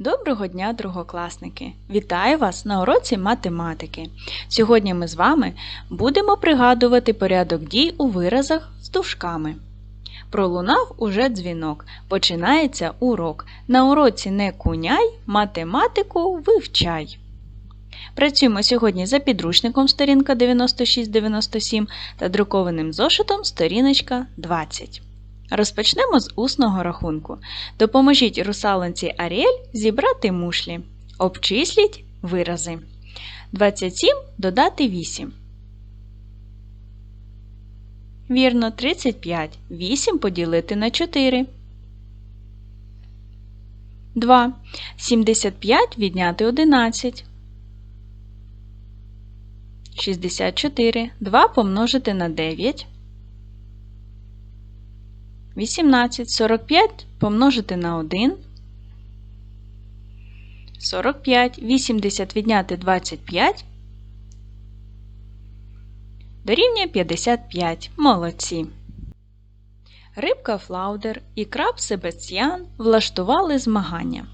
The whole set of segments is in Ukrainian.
Доброго дня, другокласники! Вітаю вас на уроці математики. Сьогодні ми з вами будемо пригадувати порядок дій у виразах з дужками. Пролунав уже дзвінок. Починається урок. На уроці не куняй, математику вивчай. Працюємо сьогодні за підручником сторінка 96-97 та друкованим зошитом сторіночка 20. Розпочнемо з усного рахунку. Допоможіть русалонці Аріель зібрати мушлі. Обчисліть вирази. 27 додати 8. Вірно, 35. 8 поділити на 4. 2. 75 відняти 11. 64. 2 помножити на 9. 18. 45 помножити на 1. 45. 80 відняти 25. Дорівнює 55. Молодці. Рибка Флаудер і краб Себастьян влаштували змагання.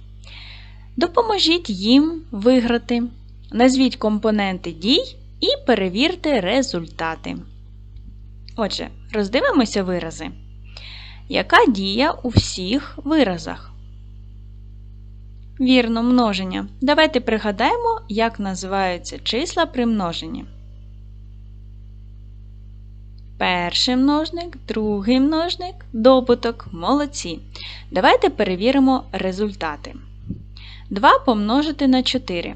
Допоможіть їм виграти. Назвіть компоненти дій і перевірте результати. Отже, роздивимося вирази. Яка дія у всіх виразах? Вірно, множення. Давайте пригадаємо, як називаються числа при множенні. Перший множник, другий множник, добуток. Молодці. Давайте перевіримо результати. 2 помножити на 4.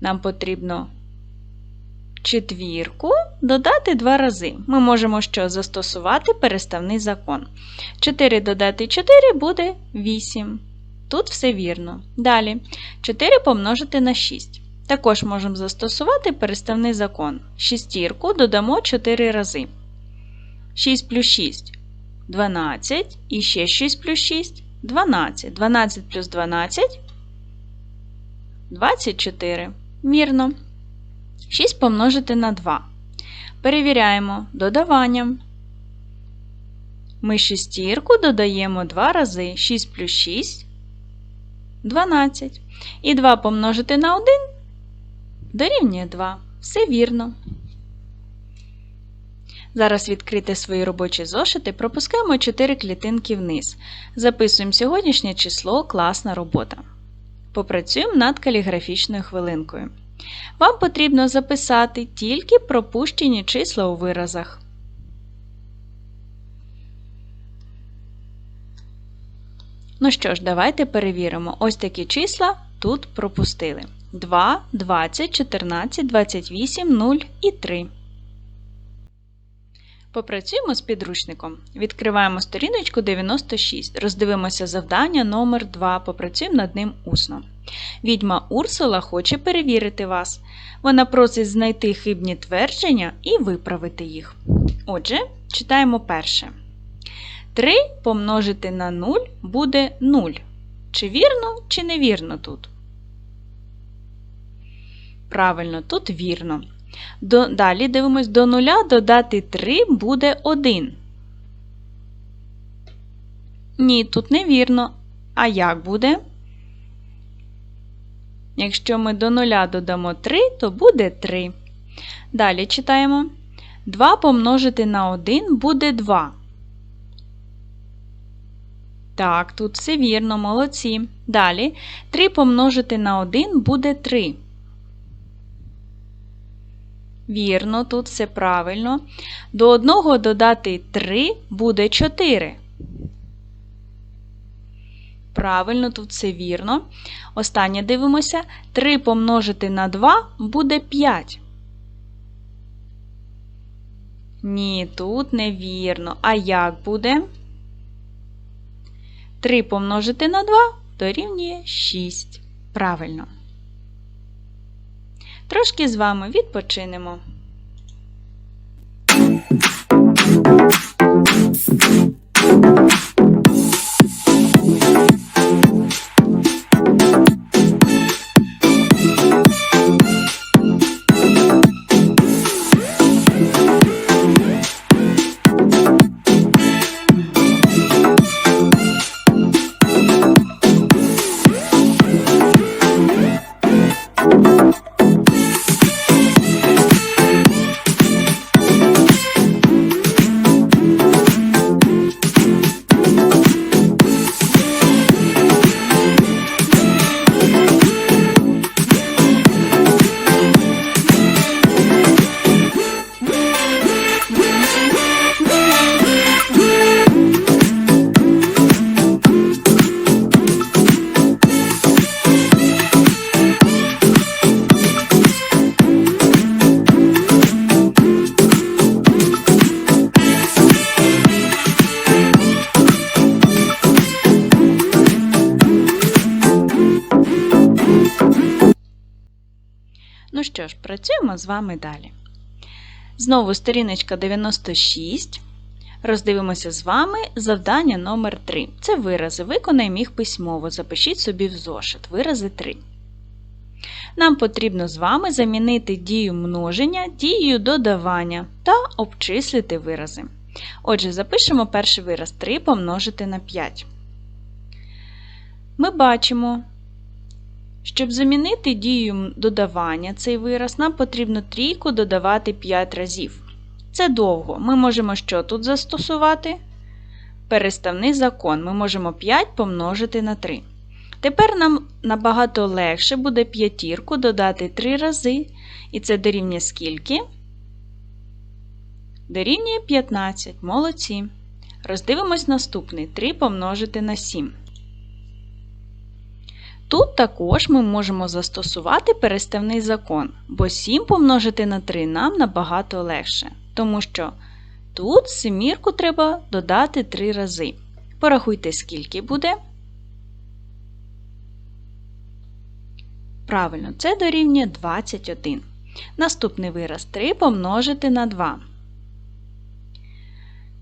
Нам потрібно четвірку додати два рази. Ми можемо що застосувати переставний закон. 4 додати 4 буде 8. Тут все вірно. Далі 4 помножити на 6. Також можемо застосувати переставний закон. Шістірку додамо 4 рази. 6 плюс 6 12. І ще 6 плюс 6 12. 12 плюс 12 24. Вірно. 6 помножити на 2. Перевіряємо додаванням. Ми шістірку додаємо 2 рази 6 плюс 6 12. І 2 помножити на 1 дорівнює 2. Все вірно. Зараз відкрити свої робочі зошити, пропускаємо 4 клітинки вниз. Записуємо сьогоднішнє число класна робота. Попрацюємо над каліграфічною хвилинкою. Вам потрібно записати тільки пропущені числа у виразах. Ну що ж, давайте перевіримо. Ось такі числа тут пропустили. 2, 20, 14, 28, 0 і 3. Попрацюємо з підручником. Відкриваємо сторіночку 96. Роздивимося завдання номер 2 Попрацюємо над ним усно. Відьма Урсула хоче перевірити вас. Вона просить знайти хибні твердження і виправити їх. Отже, читаємо перше. 3 помножити на 0 буде 0. Чи вірно, чи невірно тут? Правильно, тут вірно. До, Далі дивимось, до 0 додати 3 буде 1. Ні, тут невірно. А як буде? Якщо ми до 0 додамо 3, то буде 3. Далі читаємо. 2 помножити на 1 буде 2. Так, тут все вірно, молодці. Далі 3 помножити на 1 буде 3. Вірно, тут все правильно. До 1 додати 3 буде 4. Правильно, тут все вірно. Останнє дивимося. 3 помножити на 2 буде 5. Ні, тут невірно. А як буде? 3 помножити на 2 дорівнює 6. Правильно. Трошки з вами відпочинемо. З вами далі. Знову сторіночка 96. Роздивимося з вами завдання номер 3 Це вирази. Виконаємо їх письмово. Запишіть собі в зошит. Вирази 3. Нам потрібно з вами замінити дію множення дією додавання та обчислити вирази. Отже, запишемо перший вираз 3 помножити на 5. Ми бачимо, щоб замінити дію додавання цей вираз, нам потрібно трійку додавати 5 разів. Це довго. Ми можемо що тут застосувати? Переставний закон. Ми можемо 5 помножити на 3. Тепер нам набагато легше буде п'ятірку додати 3 рази. І це дорівнює скільки? Дорівнює 15. Молодці. Роздивимось наступний 3 помножити на 7. Тут також ми можемо застосувати переставний закон, бо 7 помножити на 3 нам набагато легше, тому що тут семірку треба додати 3 рази. Порахуйте, скільки буде. Правильно, це дорівнює 21. Наступний вираз 3 помножити на 2.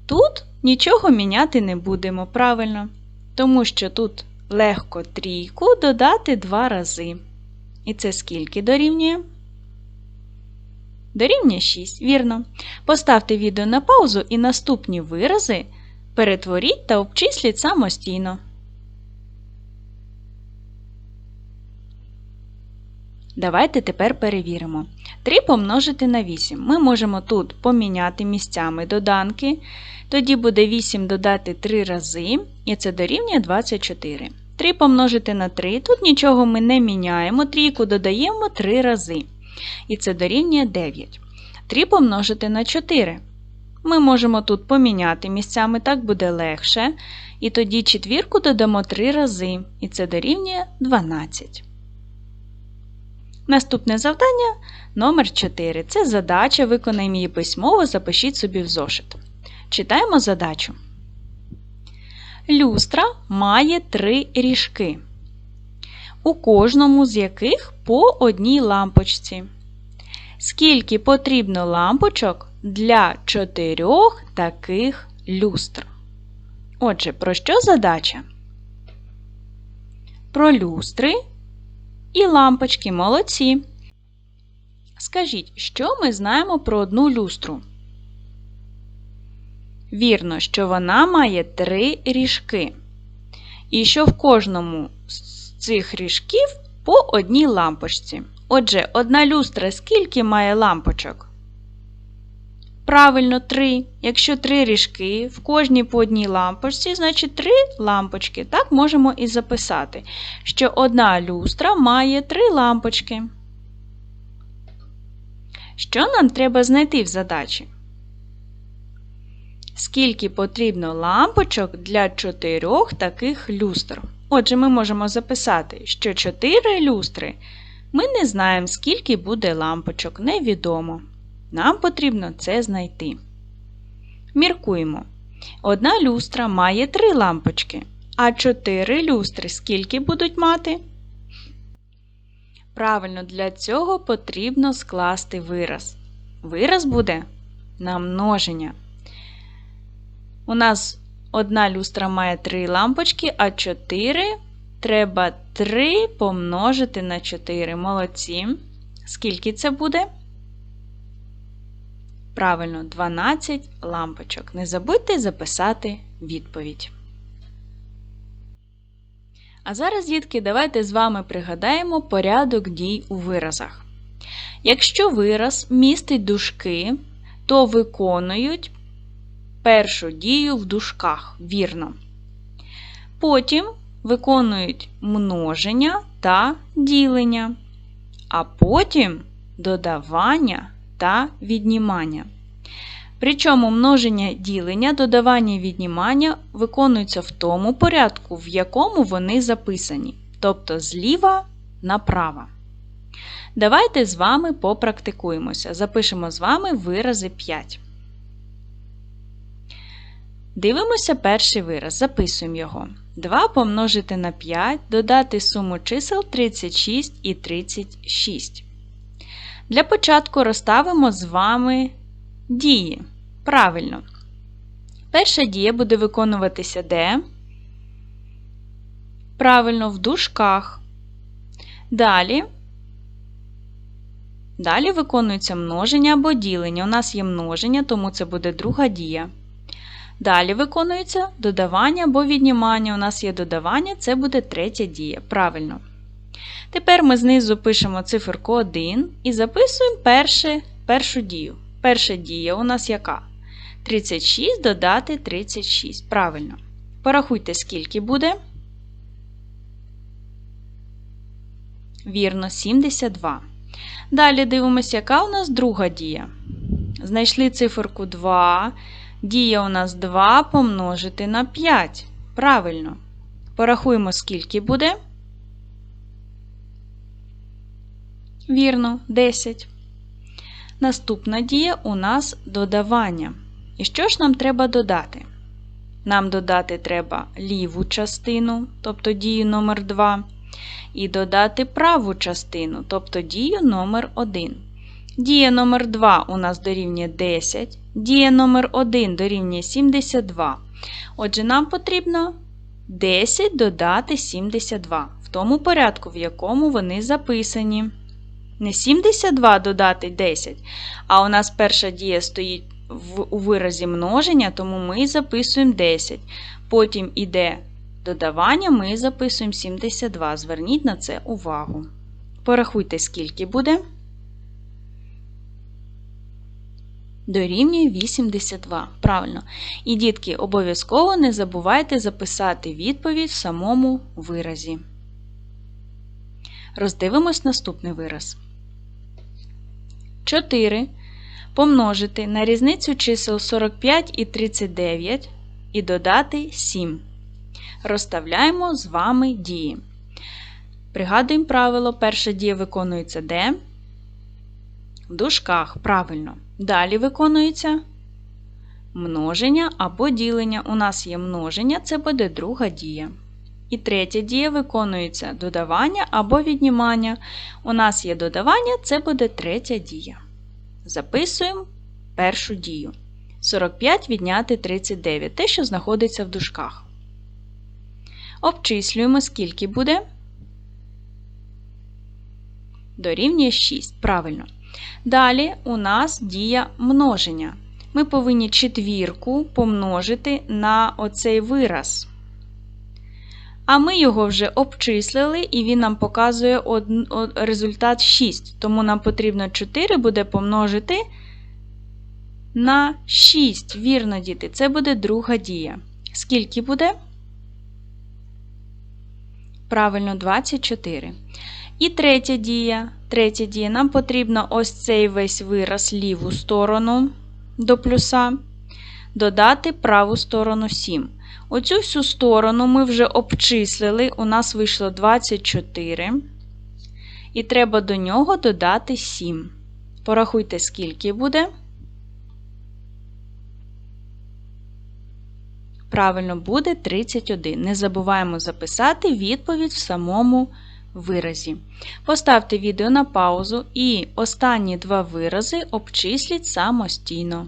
Тут нічого міняти не будемо, правильно, тому що тут легко трійку додати 2 рази. І це скільки дорівнює? Дорівнює 6, вірно. Поставте відео на паузу і наступні вирази перетворіть та обчисліть самостійно. Давайте тепер перевіримо. 3 помножити на 8. Ми можемо тут поміняти місцями доданки. Тоді буде 8 додати 3 рази, і це дорівнює 24. 3 помножити на 3. Тут нічого ми не міняємо, трійку додаємо 3 рази. І це дорівнює 9. 3 помножити на 4. Ми можемо тут поміняти місцями, так буде легше. І тоді четвірку додамо 3 рази, і це дорівнює 12. Наступне завдання номер 4 Це задача, виконаємо її письмово, запишіть собі в зошит. Читаємо задачу. Люстра має три ріжки, у кожному з яких по одній лампочці. Скільки потрібно лампочок для чотирьох таких люстр? Отже, про що задача? Про люстри і лампочки молодці. Скажіть, що ми знаємо про одну люстру? Вірно, що вона має три ріжки. І що в кожному з цих ріжків по одній лампочці. Отже, одна люстра скільки має лампочок? Правильно, три. Якщо три ріжки, в кожній по одній лампочці, значить три лампочки. Так можемо і записати, що одна люстра має три лампочки. Що нам треба знайти в задачі? Скільки потрібно лампочок для чотирьох таких люстр? Отже, ми можемо записати, що чотири люстри ми не знаємо, скільки буде лампочок, невідомо. Нам потрібно це знайти. Міркуємо. Одна люстра має три лампочки, а чотири люстри скільки будуть мати? Правильно, для цього потрібно скласти вираз. Вираз буде на множення. У нас одна люстра має три лампочки, а 4 треба 3 помножити на 4. Молодці. Скільки це буде? Правильно, 12 лампочок. Не забудьте записати відповідь. А зараз, дітки, давайте з вами пригадаємо порядок дій у виразах. Якщо вираз містить дужки, то виконують першу дію в дужках, вірно. Потім виконують множення та ділення, а потім додавання та віднімання. Причому множення ділення, додавання і віднімання виконуються в тому порядку, в якому вони записані, тобто зліва направо. Давайте з вами попрактикуємося. Запишемо з вами вирази 5. Дивимося перший вираз. Записуємо його. 2 помножити на 5, додати суму чисел 36 і 36. Для початку розставимо з вами дії. Правильно. Перша дія буде виконуватися де? Правильно, в дужках. Далі. Далі виконується множення або ділення. У нас є множення, тому це буде друга дія. Далі виконується додавання або віднімання. У нас є додавання, це буде третя дія. Правильно. Тепер ми знизу пишемо циферку 1 і записуємо перше, першу дію. Перша дія у нас яка? 36 додати 36. Правильно. Порахуйте, скільки буде. Вірно, 72. Далі дивимося, яка у нас друга дія. Знайшли циферку 2. Дія у нас 2 помножити на 5. Правильно. Порахуємо, скільки буде. Вірно, 10. Наступна дія у нас додавання. І що ж нам треба додати? Нам додати треба ліву частину, тобто дію номер 2 і додати праву частину, тобто дію номер 1 Дія номер 2 у нас дорівнює 10, дія номер 1 дорівнює 72. Отже, нам потрібно 10 додати 72, в тому порядку, в якому вони записані. Не 72 додати 10, а у нас перша дія стоїть в, у виразі множення, тому ми записуємо 10. Потім іде додавання, ми записуємо 72. Зверніть на це увагу. Порахуйте, скільки буде. Дорівнює 82. Правильно. І, дітки, обов'язково не забувайте записати відповідь в самому виразі. Роздивимось наступний вираз. 4 помножити на різницю чисел 45 і 39 і додати 7. Розставляємо з вами дії. Пригадуємо правило, перша дія виконується де? В дужках, правильно. Далі виконується множення або ділення. У нас є множення, це буде друга дія. І третя дія виконується додавання або віднімання. У нас є додавання, це буде третя дія. Записуємо першу дію. 45 відняти 39, те, що знаходиться в дужках. Обчислюємо, скільки буде. Дорівнює 6. Правильно. Далі у нас дія множення. Ми повинні четвірку помножити на оцей вираз. А ми його вже обчислили, і він нам показує результат 6. Тому нам потрібно 4 буде помножити на 6. Вірно, діти, це буде друга дія. Скільки буде? Правильно, 24. І третя дія. Третя дія. Нам потрібно ось цей весь вираз ліву сторону до плюса, додати праву сторону 7. Оцю всю сторону ми вже обчислили, у нас вийшло 24. І треба до нього додати 7. Порахуйте, скільки буде. Правильно, буде 31. Не забуваємо записати відповідь в самому виразі. Поставте відео на паузу і останні два вирази обчисліть самостійно.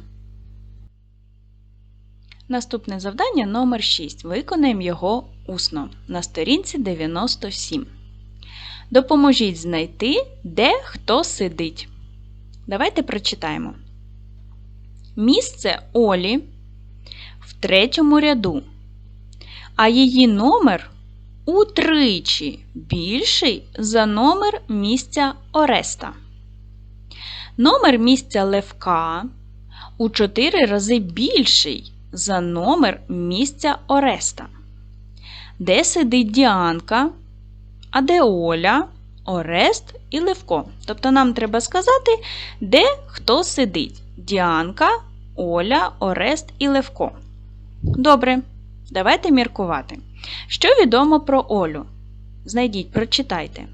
Наступне завдання номер 6. Виконаємо його усно на сторінці 97. Допоможіть знайти, де хто сидить. Давайте прочитаємо. Місце Олі в третьому ряду, а її номер утричі більший за номер місця Ореста. Номер місця Левка у 4 рази більший за номер місця Ореста. Де сидить Діанка, а де Оля, Орест і Левко. Тобто нам треба сказати, де хто сидить: Діанка, Оля, Орест і Левко. Добре, давайте міркувати. Що відомо про Олю? Знайдіть, прочитайте.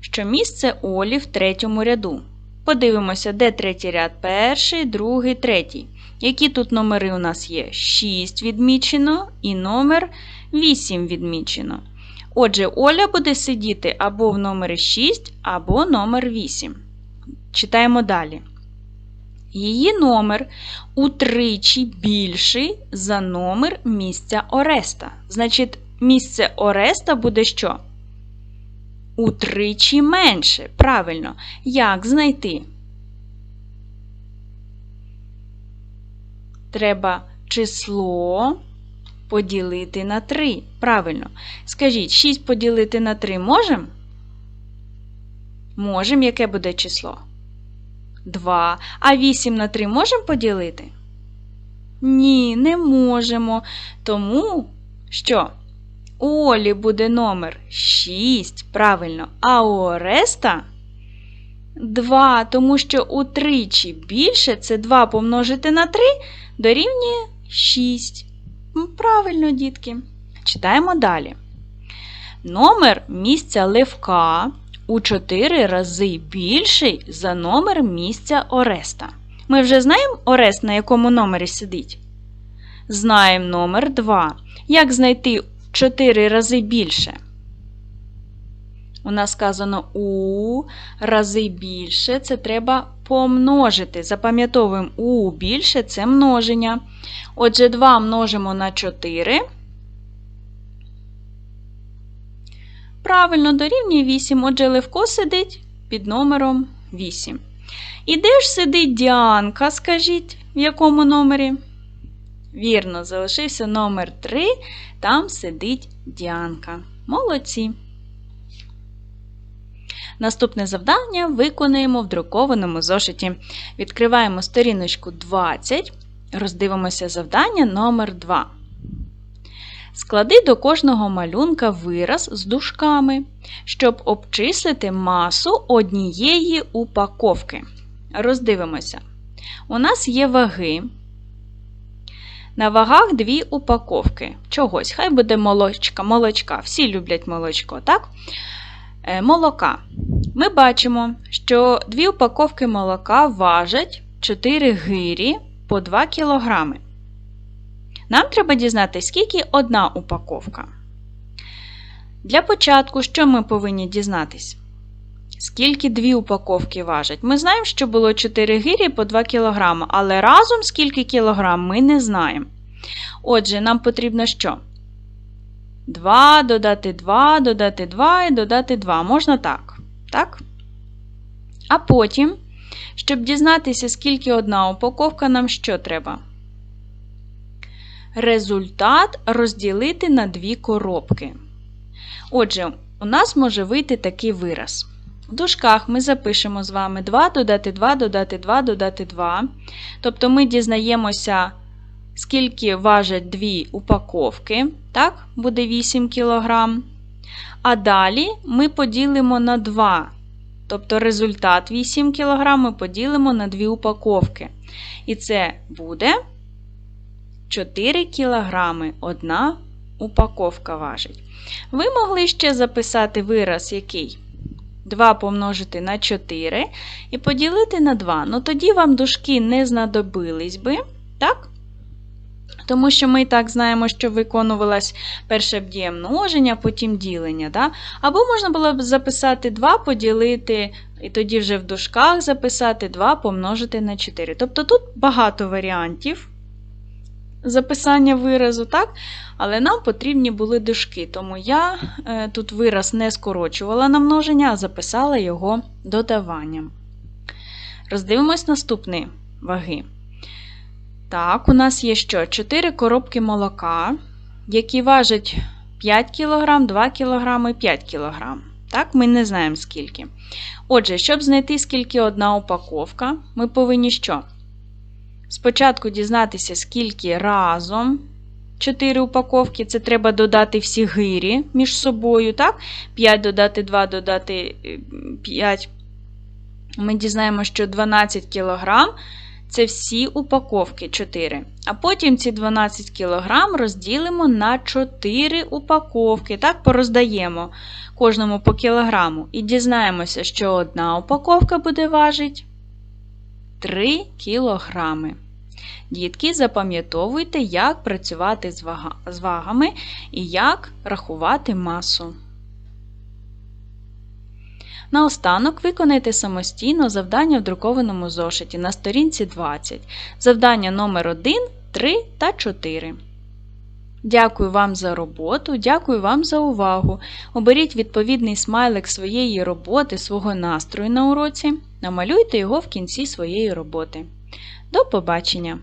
Що місце Олі в третьому ряду. Подивимося, де третій ряд перший, другий, третій. Які тут номери у нас є? 6 відмічено і номер 8 відмічено. Отже, Оля буде сидіти або в номері 6, або номер 8. Читаємо далі. Її номер утричі більший за номер місця Ореста. Значить, місце Ореста буде що? Утричі менше. Правильно. Як знайти? Треба число поділити на 3. Правильно. Скажіть, 6 поділити на 3 можемо? Можемо. Яке буде число? 2. А 8 на 3 можемо поділити? Ні, не можемо. Тому що у Олі буде номер 6, правильно, а у Ореста 2, тому що утричі більше це 2 помножити на 3 дорівнює 6. Правильно, дітки. Читаємо далі. Номер місця Левка у 4 рази більший за номер місця Ореста. Ми вже знаємо Орест, на якому номері сидить? Знаємо номер 2. Як знайти 4 рази більше? У нас сказано у рази більше. Це треба помножити. Запам'ятовуємо у більше це множення. Отже, 2 множимо на 4. Правильно, дорівнює 8. Отже, Левко сидить під номером 8. І де ж сидить Діанка, скажіть, в якому номері? Вірно, залишився номер 3. Там сидить Діанка. Молодці. Наступне завдання виконуємо в друкованому зошиті. Відкриваємо сторіночку 20, роздивимося завдання номер 2. Склади до кожного малюнка вираз з дужками, щоб обчислити масу однієї упаковки. Роздивимося. У нас є ваги. На вагах дві упаковки. Чогось, хай буде молочка, молочка. Всі люблять молочко, так? Е, Молока. Ми бачимо, що дві упаковки молока важать 4 гирі по 2 кг. Нам треба дізнатися, скільки одна упаковка. Для початку, що ми повинні дізнатись? Скільки дві упаковки важать? Ми знаємо, що було 4 гирі по 2 кг, але разом скільки кілограм ми не знаємо. Отже, нам потрібно що? 2 додати 2, додати 2 і додати 2. Можна так. Так? А потім, щоб дізнатися, скільки одна упаковка, нам що треба? Результат розділити на дві коробки. Отже, у нас може вийти такий вираз. В дужках ми запишемо з вами 2 додати 2, додати 2, додати 2. Тобто ми дізнаємося, скільки важать дві упаковки. Так, буде 8 кг. А далі ми поділимо на 2. Тобто результат 8 кг ми поділимо на 2 упаковки. І це буде 4 кг одна упаковка важить. Ви могли ще записати вираз, який 2 помножити на 4 і поділити на 2. Ну тоді вам дужки не знадобились би, так? Тому що ми так знаємо, що виконувалась перша б множення, потім ділення. Да? Або можна було б записати 2 поділити, і тоді вже в дужках записати 2 помножити на 4. Тобто тут багато варіантів записання виразу, так? але нам потрібні були дужки, тому я е, тут вираз не скорочувала на множення, а записала його додаванням. Роздивимось наступні ваги. Так, у нас є що? 4 коробки молока, які важать 5 кг, 2 кг і 5 кг. Так, ми не знаємо скільки. Отже, щоб знайти, скільки одна упаковка, ми повинні що? Спочатку дізнатися, скільки разом 4 упаковки, це треба додати всі гирі між собою. так? 5 додати 2, додати 5. Ми дізнаємо, що 12 кг це всі упаковки 4. А потім ці 12 кг розділимо на 4 упаковки. Так, пороздаємо кожному по кілограму. І дізнаємося, що одна упаковка буде важить 3 кг. Дітки, запам'ятовуйте, як працювати з вагами і як рахувати масу. Наостанок виконайте самостійно завдання в друкованому зошиті на сторінці 20. Завдання номер 1, 3 та 4. Дякую вам за роботу, дякую вам за увагу. Оберіть відповідний смайлик своєї роботи, свого настрою на уроці. Намалюйте його в кінці своєї роботи. До побачення!